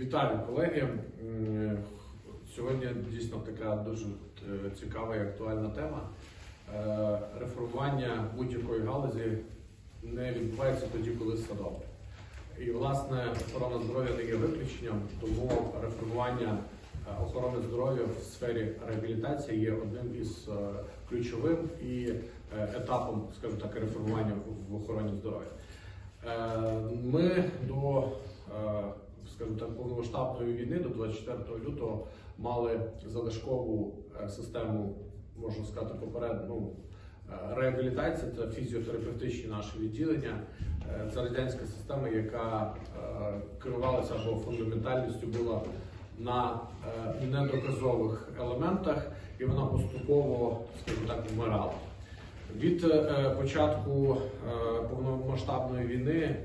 Вітаю, колеги. Сьогодні дійсно така дуже е, цікава і актуальна тема. Е, Реформування будь-якої галузі не відбувається тоді, коли все добре. І, власне, охорона здоров'я не є виключенням, тому реформування е, охорони здоров'я в сфері реабілітації є одним із е, ключовим і е, етапом, скажімо так, реформування в охороні здоров'я. Е, Ми до е, скажімо так, повномасштабної війни до 24 лютого мали залишкову е, систему, можна сказати, попередну е, реабілітації та фізіотерапевтичні наші відділення. Е, Це радянська система, яка керувалася або фундаментальністю була на недоказових елементах, і вона поступово, скажімо так, вмирала. Від початку повномасштабної війни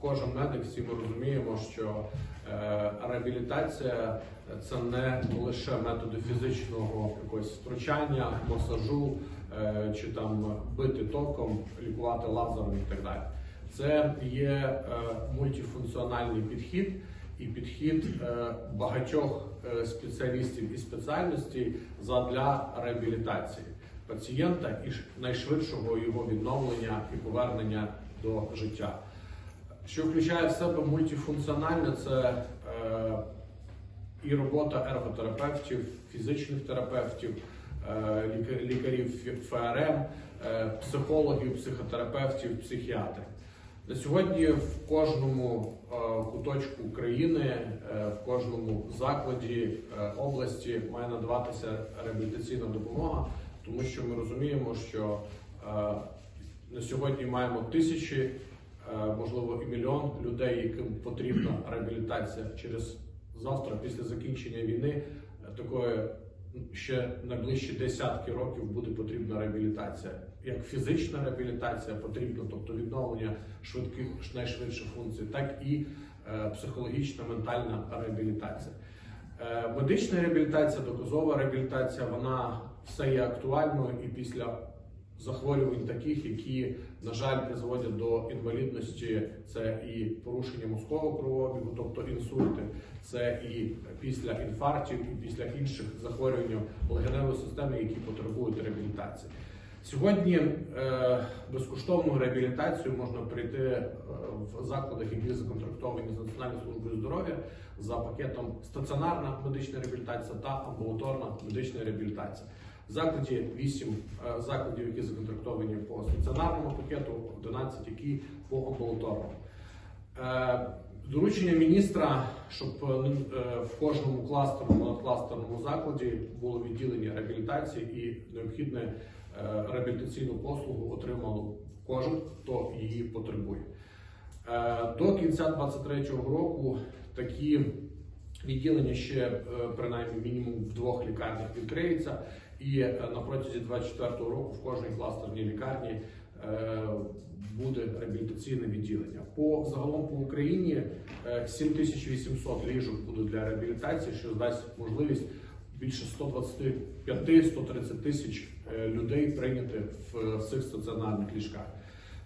кожен медик, всі ми розуміємо, що е, реабілітація це не лише методи фізичного якогось втручання, масажу е, чи там бити током, лікувати лазером і так далі. Це є е, мультифункціональний підхід і підхід багатьох спеціалістів і спеціальностей задля реабілітації пацієнта і найшвидшого його відновлення і повернення до життя. Що включає в себе мультифункціональне, це е, і робота ерготерапевтів, фізичних терапевтів, е, ліка- лікарів ФРМ, е, психологів, психотерапевтів, психіатрів. На сьогодні в кожному е, куточку України, е, в кожному закладі е, області має надаватися реабілітаційна допомога, тому що ми розуміємо, що на сьогодні маємо тисячі, можливо, і мільйон людей, яким потрібна реабілітація через завтра, після закінчення війни, е, такої ще найближчі десятки років буде потрібна реабілітація. Як фізична реабілітація потрібна, тобто відновлення швидких найшвидших функцій, так і е, психологічна ментальна реабілітація. Е, Медична реабілітація, доказова реабілітація, вона все є актуальною і після захворювань таких, які, на жаль, призводять до інвалідності, це і порушення мозкового кровообігу, тобто інсульти, це і після інфарктів, і після інших захворювань легеневої системи, які потребують реабілітації. Сьогодні е, безкоштовну реабілітацію можна прийти е, в закладах, які законтрактовані з Національною службою здоров'я за пакетом стаціонарна медична реабілітація та амбулаторна медична реабілітація. Закладі 8 е, закладів, які законтрактовані по стаціонарному пакету, 11, які по амбулаторному. Е, Доручення міністра, щоб е, е, в кожному кластерному надкластерному закладі було відділення реабілітації і необхідне е, реабілітаційну послугу отримало кожен, хто її потребує. До кінця 2023 року такі відділення ще принаймні мінімум в двох лікарнях відкриються, і е, на протязі 2024 року в кожній кластерній лікарні е, буде реабілітаційне відділення. По загалом по Україні е, 7800 ліжок будуть для реабілітації, що дасть можливість більше 125-130 тисяч е, людей прийняти в цих стаціонарних ліжках.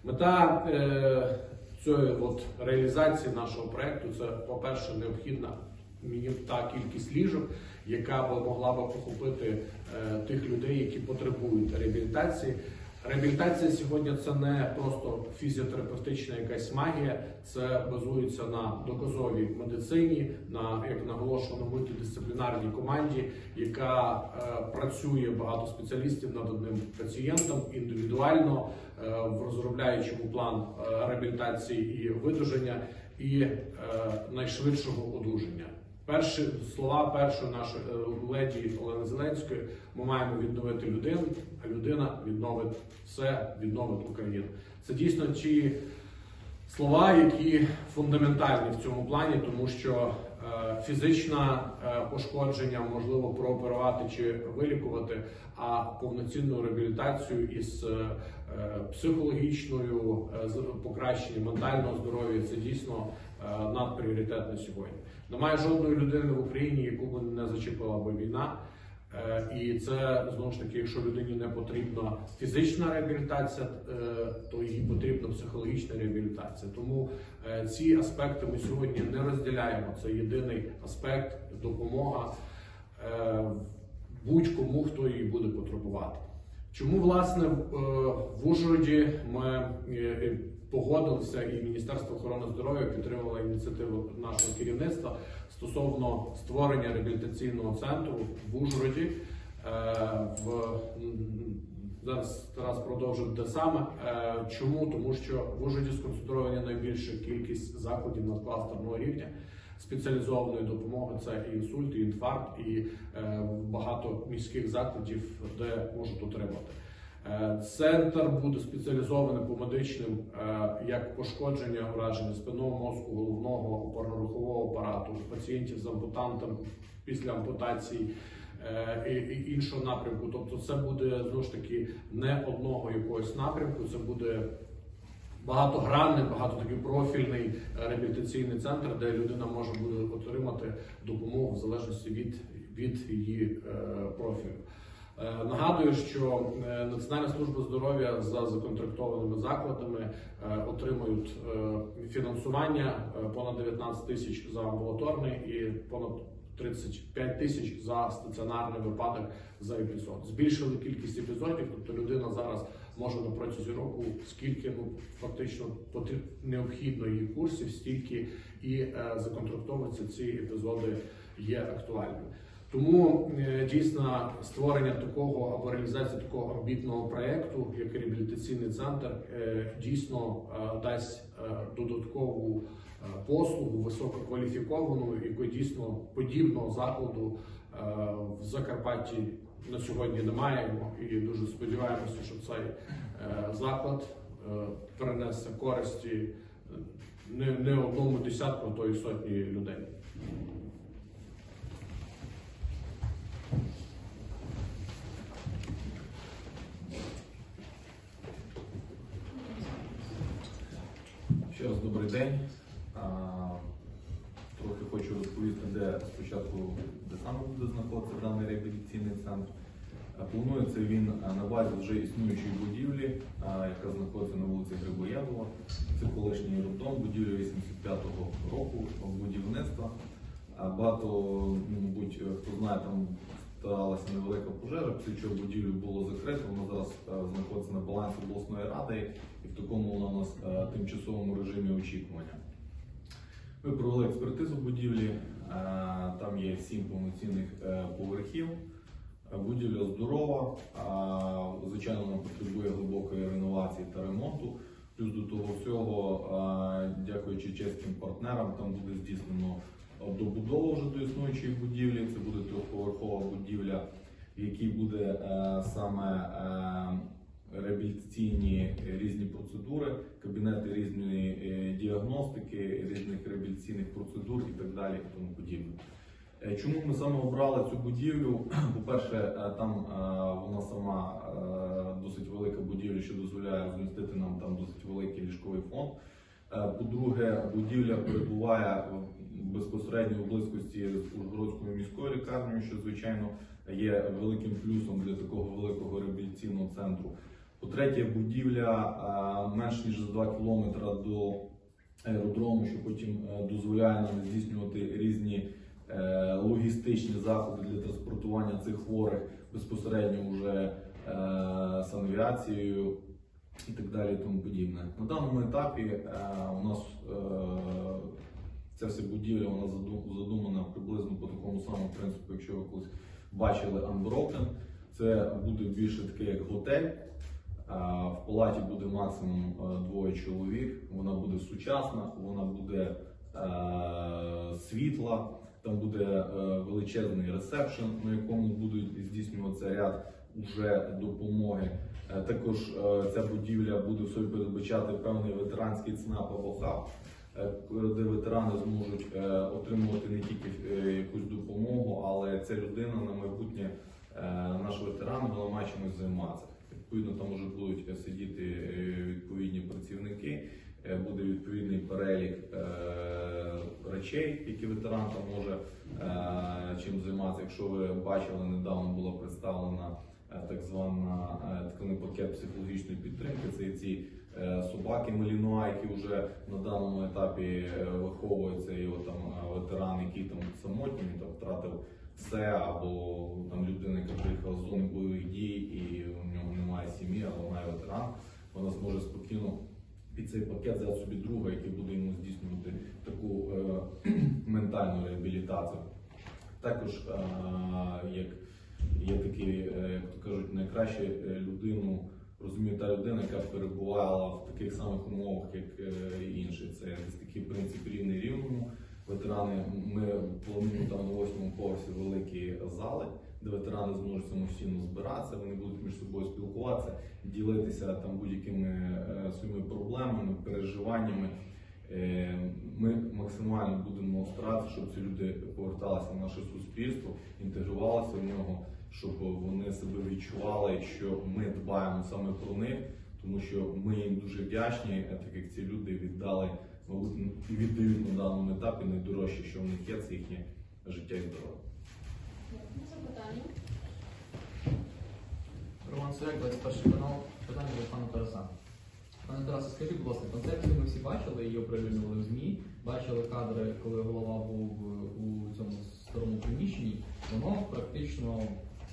Мета е, цієї от реалізації нашого проекту це, по-перше, необхідна мені та кількість ліжок, яка б могла б охопити е, тих людей, які потребують реабілітації. Реабілітація сьогодні це не просто фізіотерапевтична якась магія, це базується на доказовій медицині, на як наголошено мультидисциплінарній команді, яка е, працює багато спеціалістів над одним пацієнтом індивідуально, е, в розробляючому план е, реабілітації і видуження і е, найшвидшого одужання. Перші слова першої нашої е, леді Олени Зеленської ми маємо відновити людину, а людина відновить все, відновить Україну. Це дійсно ті слова, які фундаментальні в цьому плані, тому що е, фізичне пошкодження можливо прооперувати чи вилікувати, а повноцінну реабілітацію із е, психологічною покращенням ментального здоров'я це дійсно надпріоритетно сьогодні. Немає жодної людини в Україні, яку б не зачепила би війна. Е, І це знову ж таки, якщо людині не потрібна фізична реабілітація, е, то їй потрібна психологічна реабілітація. Тому е, ці аспекти ми сьогодні не розділяємо. Це єдиний аспект допомога е, будь-кому, хто її буде потребувати. Чому власне в е, Ужгороді ми е, е, погодилися, і Міністерство охорони здоров'я підтримало ініціативу нашого керівництва стосовно створення реабілітаційного центру в Ужгороді. Е, В зараз Тарас продовжить те саме. Е, Чому? Тому що в Ужгороді сконцентровані найбільша кількість закладів надкластерного рівня спеціалізованої допомоги. Це і інсульт, і інфаркт, і е, багато міських закладів, де можуть отримати. Е, Центр буде спеціалізований по медичним, е, як пошкодження ураження спинного мозку, головного опорно-рухового апарату пацієнтів з ампутантом після ампутації е, і, іншого напрямку. Тобто, це буде знову ж таки не одного якогось напрямку, це буде багатогранний, багатопрофільний е, реабілітаційний центр, де людина може буде отримати допомогу в залежності від, від її профілю. Е, Нагадую, що е, Національна служба здоров'я за законтрактованими закладами е, отримують фінансування понад 19 тисяч за амбулаторний і понад 35 тисяч за стаціонарний випадок за епізод. Збільшили кількість епізодів, тобто людина зараз може на протязі року, скільки ну фактично необхідно її курсів, стільки і законтрактовуються ці епізоди є актуальними. Тому е, дійсно створення такого або реалізація такого амбітного проєкту, як реабілітаційний центр, е, дійсно е, дасть додаткову послугу висококваліфіковану, якої дійсно подібного закладу в Закарпатті на сьогодні немає. І дуже сподіваємося, що цей заклад принесе користі не одному десятку, а то й сотні людей. Ще раз добрий день. А, Трохи хочу розповісти, де спочатку де саме буде знаходитися даний реабілітаційний центр. А, Планується він на базі вже існуючої будівлі, яка знаходиться на вулиці Грибоєдова. Це колишній роддом, будівля 85-го року будівництва. А Багато, ну, мабуть, хто знає, там сталася невелика пожежа, після чого будівлю було закрито. Вона зараз е, знаходиться на балансі обласної ради і в такому вона у нас е, тимчасовому режимі очікування. Ми провели експертизу будівлі, е, там є сім повноцінних е, поверхів. Будівля здорова, звичайно, вона потребує глибокої реновації та ремонту. Плюс до того всього, дякуючи чеським партнерам, там буде здійснено добудова вже до існуючої будівлі. Це буде трьохповерхова будівля, в якій буде е, саме е, реабілітаційні різні процедури, кабінети різної е, діагностики, різних реабілітаційних процедур і так далі, і тому подібне. Е, Чому ми саме обрали цю будівлю? По-перше, е, там е, вона сама досить велика будівля, що дозволяє розмістити нам там досить великий ліжковий фонд. По-друге, будівля перебуває безпосередньо в близькості з Ужгородською міською лікарнею, що звичайно є великим плюсом для такого великого реабілітаційного центру. По-третє, будівля менш ніж за 2 кілометри до аеродрому, що потім дозволяє нам здійснювати різні логістичні заходи для транспортування цих хворих безпосередньо вже е, санавіацією і так далі, і тому подібне. На даному етапі е, у нас е, ця вся будівля вона задумана приблизно по такому самому принципу, якщо ви колись бачили Unbroken. Це буде більше таке як готель. В палаті буде максимум е, двоє чоловік. Вона буде сучасна, вона буде е, світла, там буде е, величезний ресепшн, на якому будуть здійснюватися ряд уже допомоги. Е, Також е, ця будівля буде в собі передбачати певний ветеранський ЦНАП або хаб, де ветерани зможуть отримувати не тільки якусь допомогу, але ця людина на майбутнє, наш ветеран, вона має чимось займатися. Відповідно, там вже будуть сидіти відповідні працівники, буде відповідний перелік е, речей, які ветеран там може е, чим займатися. Якщо ви бачили, недавно була представлена е, так звана е, такий пакет психологічної підтримки. Це ці е, собаки Малінуа, які вже на даному етапі е, виховуються, от там е, ветеран, який там самотній, там втратив все, або там людина, яка приїхала з зони бойових дій, і у нього немає сім'ї, але має ветеран, вона зможе спокійно під цей пакет взяти собі друга, який буде йому здійснювати таку е, ментальну реабілітацію. Також е, як є такі, е, як то кажуть, найкраще людину розуміє та людина, яка перебувала в таких самих умовах, як е, інші. Це десь такий принцип рівний рівному. Ветерани, ми плануємо там на восьмому поверсі великі зали, де ветерани зможуть самостійно збиратися, вони будуть між собою спілкуватися, ділитися там будь-якими е, своїми проблемами, переживаннями. Е, Ми максимально будемо старатися, щоб ці люди поверталися в наше суспільство, інтегрувалися в нього, щоб вони себе відчували, що ми дбаємо саме про них, тому що ми їм дуже вдячні, е, так як ці люди віддали, мабуть, і віддають на даному етапі найдорожче, що в них є, це їхнє життя і здоров'я. Роман Сурек, 21 канал. Питання до пана Тараса. Пане Тарасе, скажіть, будь ласка, концепцію ми всі бачили, її оприлюднили в ЗМІ. Бачили кадри, коли голова був у цьому старому приміщенні. Воно практично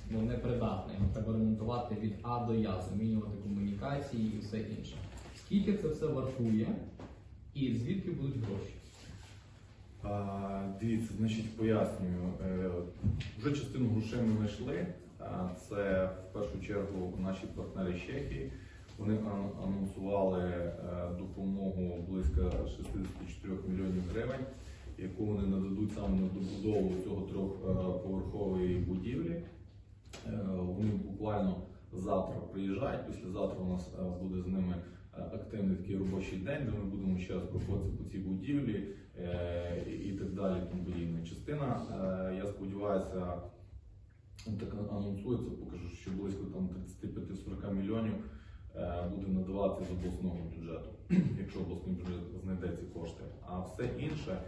ну, непридатне. Його треба ремонтувати від А до Я, замінювати комунікації і все інше. Скільки це все вартує і звідки будуть гроші? Дивіться, значить, пояснюю. Е, Вже частину грошей ми знайшли. Це в першу чергу наші партнери Чехії. Вони ан- анонсували е, допомогу близько 64 мільйонів гривень, яку вони нададуть саме на добудову цього трьохповерхової будівлі. Е, Вони буквально завтра приїжджають. Післязавтра у нас буде з ними активний такий робочий день, де ми будемо ще раз проходитися по цій будівлі і і так далі. Тому подібне. Частина, е, я сподіваюся, так анонсується, покажу, що близько там 35-40 мільйонів е, буде надаватися з обласного бюджету, якщо обласний бюджет знайде ці кошти. А все інше.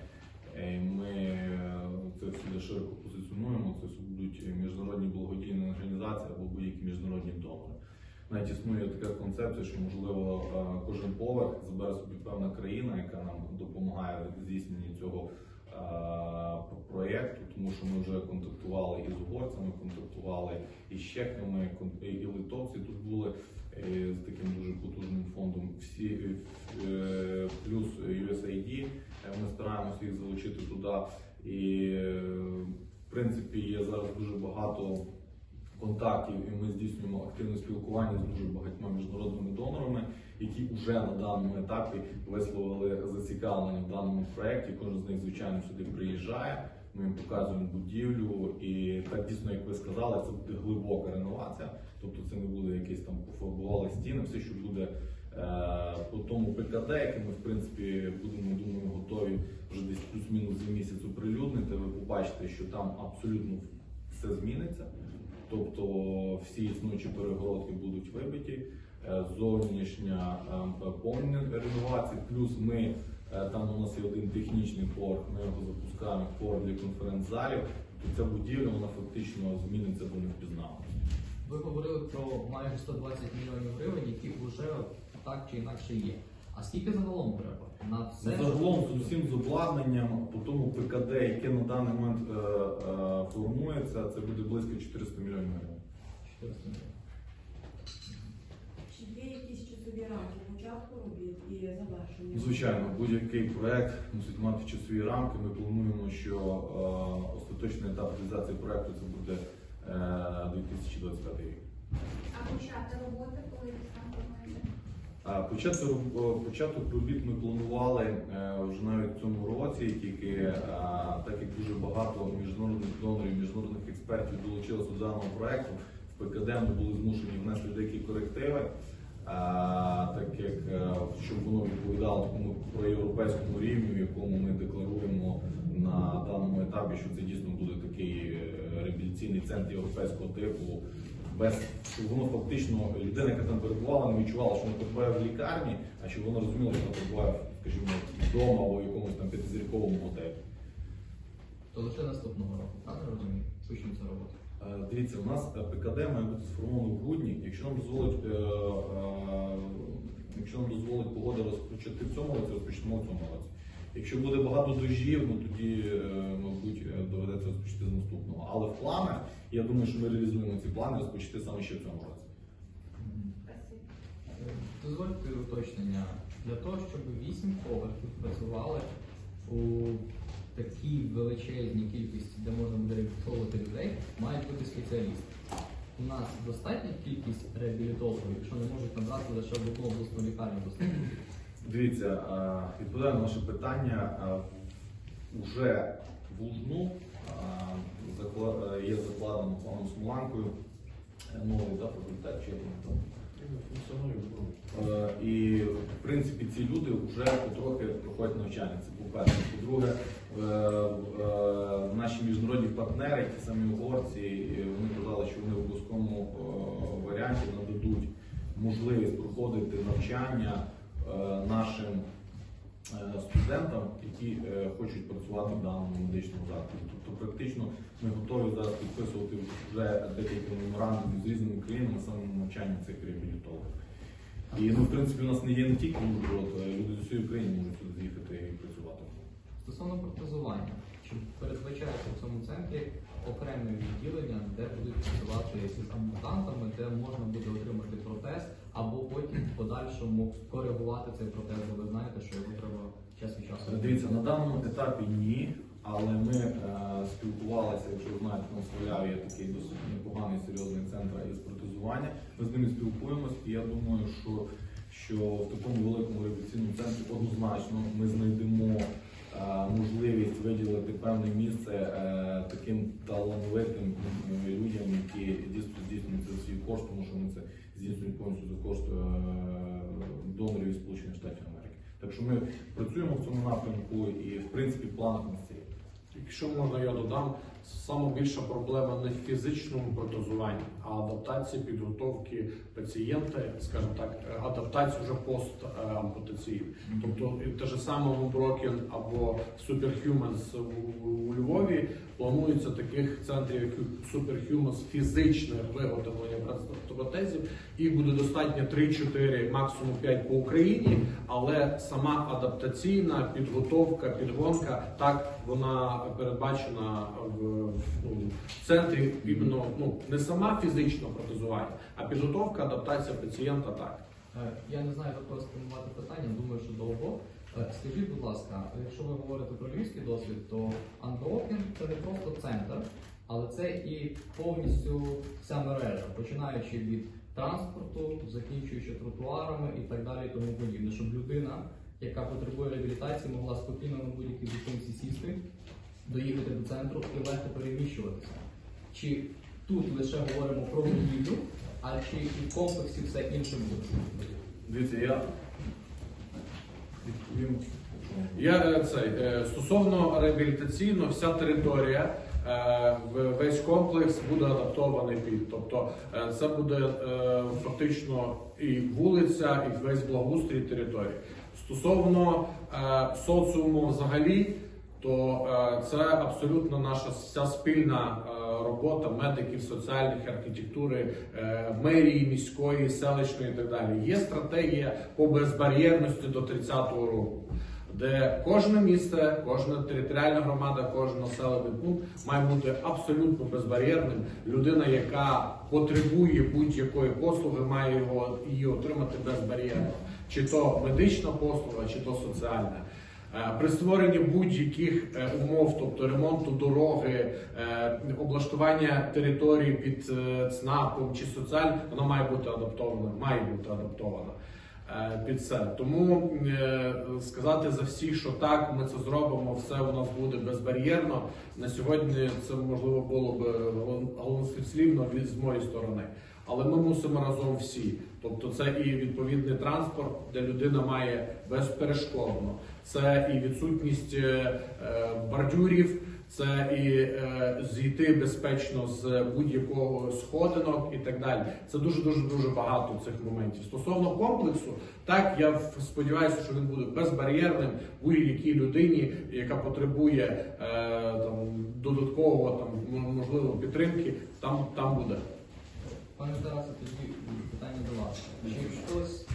е, Ми е, це все широко позиціонуємо. Це будуть міжнародні благодійні організації або будь-які міжнародні донори. Навіть існує така концепція, що можливо е, кожен поверх забере собі певна країна, яка нам допомагає в здійсненні цього е, проєкту, тому що ми вже контактували і з угорцями, контактували і з чехами, і литовці тут були з таким дуже потужним фондом. Всі е, плюс USAID, ми стараємося їх залучити туди. І в принципі є зараз дуже багато контактів, і ми здійснюємо активне спілкування з дуже багатьма міжнародними донорами, які вже на даному етапі висловили зацікавлення в даному проєкті. Кожен з них, звичайно, сюди приїжджає. Ми їм показуємо будівлю, і так дійсно, як ви сказали, це буде глибока реновація. Тобто це не буде якісь там пофарбували стіни, все, що буде е, по тому ПКД, яке ми в принципі будемо думаю, готові вже десь плюс-мінус за місяць оприлюднити. Ви побачите, що там абсолютно все зміниться. Тобто всі існуючі перегородки будуть вибиті, е, зовнішня е, повна реновація, плюс ми е, там у нас є один технічний поверх, ми його запускаємо поверх для конференц-залів. Ця будівля вона фактично зміниться до невпізнаваності. Ви говорили про майже 120 мільйонів гривень, які вже так чи інакше є. А скільки загалом треба? На все Загалом з усім з обладнанням по тому ПКД, яке на даний момент е, е, формується, це буде близько 400 мільйонів гривень. 400 мільйонів. Чи є якісь часові рамки початку робіт і завершення? Звичайно, будь-який проект мусить мати часові рамки. Ми плануємо, що е, остаточний етап реалізації проекту це буде е, 2025 рік. А почати роботи, коли? Е, початок робіт ми планували е, вже навіть в цьому році, тільки е, так як дуже багато міжнародних донорів, міжнародних експертів долучилося до даного проекту, в ПКД ми були змушені внести деякі корективи, так як е, щоб воно відповідало такому проєвропейському рівню, якому ми декларуємо на даному етапі, що це дійсно буде такий реабілітаційний центр європейського типу без щоб воно фактично людина, яка там перебувала, не відчувала, що вона перебуває в лікарні, а щоб вона розуміла, що вона перебуває, скажімо, вдома або в якомусь там п'ятизірковому готелі. То лише наступного року, правильно розумію? Почнемо цю роботу. Е, Дивіться, у нас е, ПКД має бути сформовано в грудні. Якщо нам дозволить, е, якщо нам дозволить погода розпочати в цьому році, розпочнемо в цьому році. Якщо буде багато дощів, ну тоді, е, мабуть, е, доведеться розпочати з наступного. Але в планах, я думаю, що ми реалізуємо ці плани розпочати саме ще в цьому році. Дозвольте уточнення. Для того, щоб вісім поверхів працювали у такій величезній кількості, де можна буде реабілітовувати людей, мають бути спеціалісти. У нас достатня кількість реабілітологів, якщо не можуть набрати лише в одну обласну лікарню достатньо. Дивіться, е, відповідаю на ваше питання. Е, Уже в Лужну е, е, є закладено паном Смоланкою е, новий да, факультет, чи там. Е, І в принципі ці люди вже потрохи проходять навчання. Це по-перше. По-друге, е, е, наші міжнародні партнери, ті самі угорці, е, вони казали, що вони в е, варіанті нададуть можливість проходити навчання е, нашим е, студентам, які е, хочуть працювати в даному медичному закладі. Тобто, практично ми готові зараз підписувати вже декілька меморандумів з різними країнами саме навчання цих реабілітологів. І ну, в принципі, у нас не є не тільки Ужгород, люди з усієї України можуть сюди з'їхати і працювати. Стосовно протезування, чи передбачається в цьому центрі окреме відділення, де будуть працювати з амбутантами, де можна буде отримати протез, або потім в подальшому коригувати цей протез, бо ви знаєте, що його треба час від часу. Дивіться, на даному етапі ні, але ми е, спілкувалися, якщо ви знаєте, на Сваляві є такий досить непоганий серйозний центр із протезування. Ми з ними спілкуємось, і я думаю, що, що в такому великому реабілітаційному центрі однозначно ми знайдемо можливість виділити певне місце е, таким талановитим людям, які дійсно здійснюють за свій кошт, тому що вони це здійснюють повністю за кошт е, донорів Сполучених Штатів Америки. Так що ми працюємо в цьому напрямку і в принципі планах на цей. Якщо можна, я додам, саме більша проблема не в фізичному протезуванні, а адаптації підготовки пацієнта, скажімо так, адаптації вже постампутаційні. Тобто і те ж саме Unbroken або Superhumans у, Львові планується таких центрів, як Superhumans фізичне виготовлення протезів. Їх буде достатньо 3-4, максимум 5 по Україні, але сама адаптаційна підготовка, підгонка, так вона передбачена в, в центрі іменно ну не сама фізичне протезування, а підготовка, адаптація пацієнта так. Е, Я не знаю, як вас спрямувати питання, думаю, що довго. Е, Скажіть, будь ласка, якщо ви говорите про львівський досвід, то Андокен це не просто центр, але це і повністю вся мережа, починаючи від транспорту, закінчуючи тротуарами і так далі, і тому подібне, щоб людина, яка потребує реабілітації, могла спокійно на будь-якій зупинці сісти, доїхати до центру і легко переміщуватися. Чи тут лише говоримо про будівлю, а чи і в комплексі все інше буде? Дивіться, я відповім. Я е, цей е, стосовно реабілітаційно, вся територія, е, в- весь комплекс буде адаптований під. Тобто це буде фактично і вулиця, і весь благоустрій території. Стосовно соціуму взагалі, то е, це абсолютно наша вся спільна е, робота медиків, соціальних архітектури, е, мерії міської, селищної і так далі. Є стратегія по безбар'єрності до 30-го року де кожне місце, кожна територіальна громада, кожен населений пункт має бути абсолютно безбар'єрним. Людина, яка потребує будь-якої послуги, має його її отримати безбар'єрно. Чи то медична послуга, чи то соціальна. Е, При створенні будь-яких е, умов, тобто ремонту дороги, е, облаштування території під ЦНАПом чи соціальним, вона має бути адаптована, має бути адаптована під це. Тому сказати за всіх, що так, ми це зробимо, все у нас буде безбар'єрно. На сьогодні це можливо було б голослівно з моєї сторони. Але ми мусимо разом всі. Тобто це і відповідний транспорт, де людина має безперешкодно. Це і відсутність е, е, бордюрів, це і е, зійти безпечно з будь-якого сходинок і так далі. Це дуже дуже дуже багато цих моментів. Стосовно комплексу, так я сподіваюся, що він буде безбар'єрним будь-якій людині, яка потребує там додаткового там можливо підтримки. Там там буде. Пане Тарасе, тоді питання до вас. Чи хтось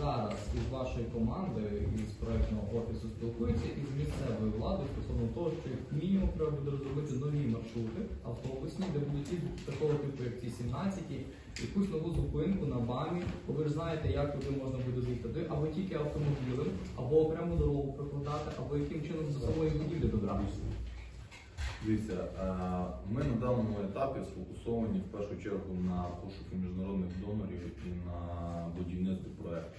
зараз із вашої команди, із проектного офісу спілкується із місцевою владою стосовно того, що як мінімум треба буде розробити нові маршрути автобусні, де будуть ті такого типу, як ці 17, якусь нову зупинку на БАМі, бо ви ж знаєте, як туди можна буде зайти, або тільки автомобілем, або окрему дорогу прокладати, або яким чином до самої будівлі добратися. Дивіться, е, ми на даному етапі сфокусовані в першу чергу на пошуку міжнародних донорів і на будівництві проекту.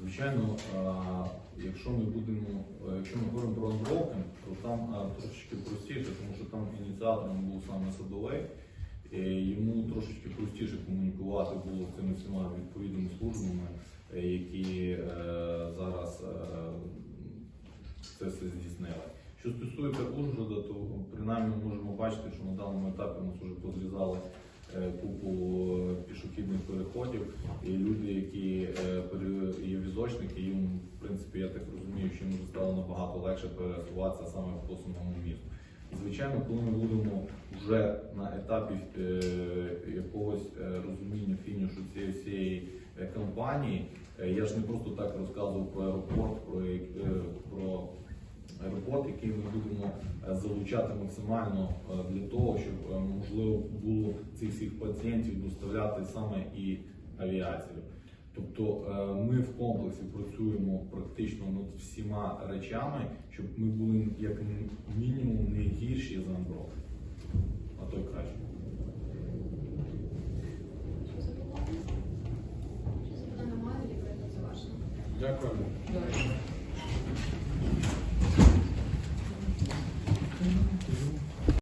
Звичайно, е, якщо ми будемо, е, якщо ми говоримо про unbroken, то там трошечки простіше, тому що там ініціатором був саме садовий, і йому трошечки простіше комунікувати було цими всіма відповідними службами, які зараз це все здійснили. Що стосується Ужгорода, то принаймні ми можемо бачити, що на даному етапі у нас вже позрізали е, купу е, пішохідних переходів, і люди, які е, є візочники, їм, в принципі, я так розумію, що їм вже стало набагато легше пересуватися саме по самому місту. Звичайно, коли ми будемо вже на етапі якогось розуміння фінішу цієї всієї кампанії, я ж не просто так розказував про аеропорт, про, про аеропорт, який ми будемо е, залучати максимально е, для того, щоб е, можливо було цих всіх пацієнтів доставляти саме і авіацією. Тобто ми в комплексі працюємо практично над всіма речами, щоб ми були як мінімум не гірші за Андро, а то й краще. Дякую.